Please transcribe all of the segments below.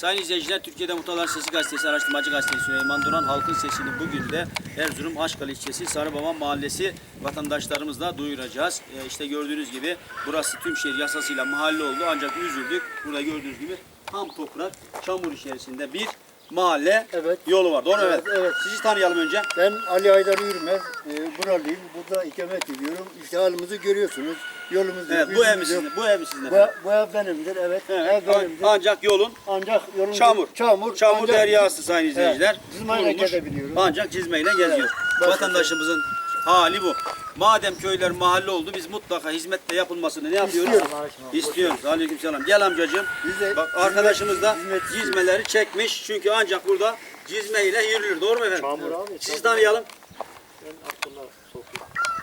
Sayın izleyiciler, Türkiye'de Muhtarlar Sesi Gazetesi, Araştırmacı Gazetesi Süleyman Duran halkın sesini bugün de Erzurum Aşkalı ilçesi Sarıbaba Mahallesi vatandaşlarımızla duyuracağız. Ee, işte gördüğünüz gibi burası tüm şehir yasasıyla mahalle oldu ancak üzüldük. Burada gördüğünüz gibi ham toprak, çamur içerisinde bir mahalle Evet. yolu var. Doğru? Evet, evet. evet. Sizi tanıyalım önce. Ben Ali Aydar Yürümez, e, buralıyım. Burada ikamet ediyorum. İşte halimizi görüyorsunuz. Yolumuz Evet, bu ev mi sizin? Bu ev mi sizin? Bu, bu ev benimdir, evet. Evet. Ev benimdir. Ancak yolun Ancak yolun Çamur. çamur, Çamur ancak- deryası sayın izleyiciler. Evet, cizmeyle gezebiliyoruz. Ancak cizmeyle geziyor. Başka Vatandaşımızın hali bu. Madem köyler mahalle oldu biz mutlaka hizmette yapılmasını ne yapıyoruz? İstiyoruz. İstiyoruz. Aleykümselam. Gel amcacığım. Biz de Bak arkadaşımız da hizmet cizmeleri çekmiş. Çünkü ancak burada cizmeyle yürülür. Doğru mu efendim? Çamur abi, Sizi tanıyalım.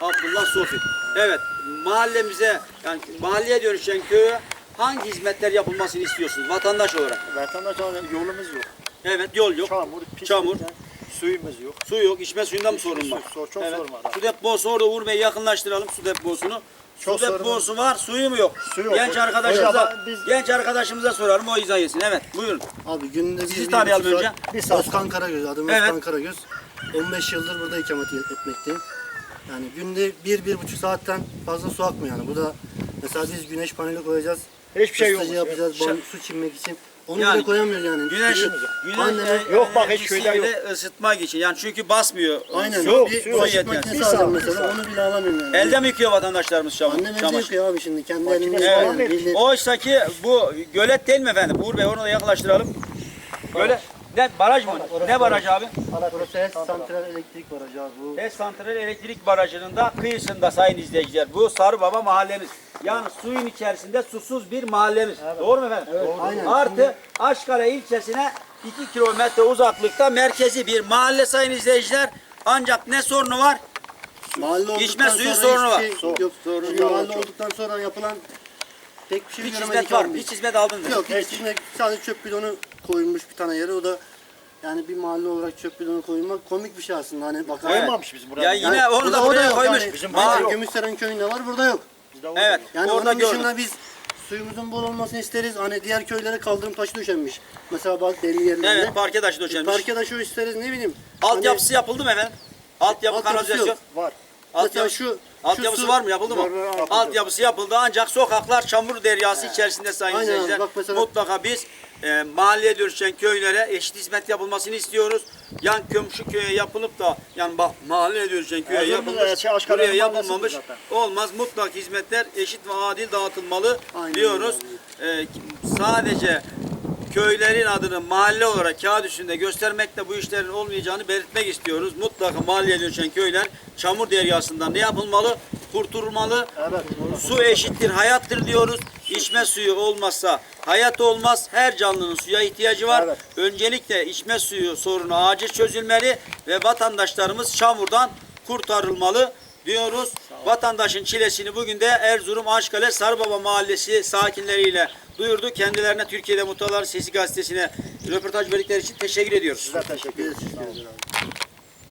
Abdullah Sofi. Evet. Mahallemize yani mahalleye dönüşen köye hangi hizmetler yapılmasını istiyorsunuz vatandaş olarak? Vatandaş olarak yolumuz yok. Evet yol yok. Çamur, pis Çamur. Suyumuz yok. Su yok, içme suyunda mı sorun var? su- çok sorun var. Su deposu orada Uğur Bey yakınlaştıralım su deposunu. Çok su deposu var, suyu mu yok? Su yok. Genç arkadaşımıza, biz- genç arkadaşımıza sorarım o izah etsin. Evet, buyurun. Abi günde Sizi bir, tanıyalım önce. saat- Bir saat. Özkan Karagöz, adım Evet. Özkan Karagöz. 15 yıldır burada ikamet etmekteyim. Yani günde bir, bir buçuk saatten fazla su akmıyor yani. Bu da mesela biz güneş paneli koyacağız. Hiçbir şey yok. yapacağız, bon, su çimmek için. Onu Yani bile koyamıyoruz yani. Güneş, musun? güneş Anneme- e, Yok bak, hiç köyde enerjisiyle ısıtmak için. Yani çünkü basmıyor. Aynen. Su, Yok, su bir yok. bulaşık yetmez. makinesi aldım mesela. Onu bile alamıyorum yani. Elde mi yıkıyor vatandaşlarımız çamur? Annem elde çamaşır? yıkıyor abi şimdi. Kendi yani. Bildiğin- Oysa ki bu gölet değil mi efendim? Uğur Bey onu da yaklaştıralım. Gölet. Ne baraj mı? Ne baraj abi? Burası HES santral elektrik barajı abi. Bu HES Santral Elektrik Barajı'nın da kıyısında sayın izleyiciler. Bu Sarıbaba mahallemiz. Yani suyun içerisinde susuz bir mahallemiz. Doğru mu efendim? Aynen. Artı Aşkale ilçesine 2 kilometre uzaklıkta merkezi bir mahalle sayın izleyiciler. Ancak ne sorunu var? mahalle İçme suyu sorunu var. şey yok. Çünkü mahalle olduktan sonra yapılan pek bir şey Hiç göremedik hizmet var abi mı? Hiç hizmet aldınız mı? Yok hiç hizmet sadece çöp bidonu koyulmuş bir tane yere o da yani bir mahalle olarak çöp bidonu koyulmak komik bir şey aslında hani bakar. Evet. Koymamış biz buraya. Ya yine Yani onu da buraya koymuş. Yani, Bizim yok. Gümüşseren köyünde var burada yok. Bizde Evet. Yani orada onun gördüm. dışında biz suyumuzun bol olmasını isteriz. Hani diğer köylere kaldırım taşı döşenmiş. Mesela bak belli yerlerinde. Evet parke taşı döşenmiş. Parke taşı isteriz ne bileyim. Altyapısı yapıldı mı efendim? Altyapı Altyapısı kanalizasyon. var. Hani, mesela şu, altyapısı su- var mı? Yapıldı mı? Var, var, yapıldı. Altyapısı yapıldı ancak sokaklar çamur deryası içerisinde sayın Aynen, izleyiciler. bak mesela- Mutlaka biz e, mahalleye dönüşen köylere eşit hizmet yapılmasını istiyoruz. Yan komşu köye yapılıp da yani bak mahalleye dönüşen köye Erzurum'da yapılmış, şey, Aşkale'nin buraya yapılmamış. zaten. Olmaz. Mutlak hizmetler eşit ve adil dağıtılmalı Aynen diyoruz. E, sadece köylerin adını mahalle olarak kağıt üstünde göstermekle bu işlerin olmayacağını belirtmek istiyoruz. Mutlaka mahalleye dönüşen köyler çamur deryasından ne yapılmalı? Kurtulmalı. Evet. Su eşittir, hayattır diyoruz. İçme suyu olmazsa hayat olmaz. Her canlının suya ihtiyacı var. Evet. Öncelikle içme suyu sorunu acil çözülmeli ve vatandaşlarımız çamurdan kurtarılmalı diyoruz. Vatandaşın çilesini bugün de Erzurum Aşkale Sarıbaba Mahallesi sakinleriyle duyurdu. Kendilerine Türkiye'de Muhtarlar Sesi gazetesine röportaj verdikleri için teşekkür ediyoruz. Size teşekkür ederiz.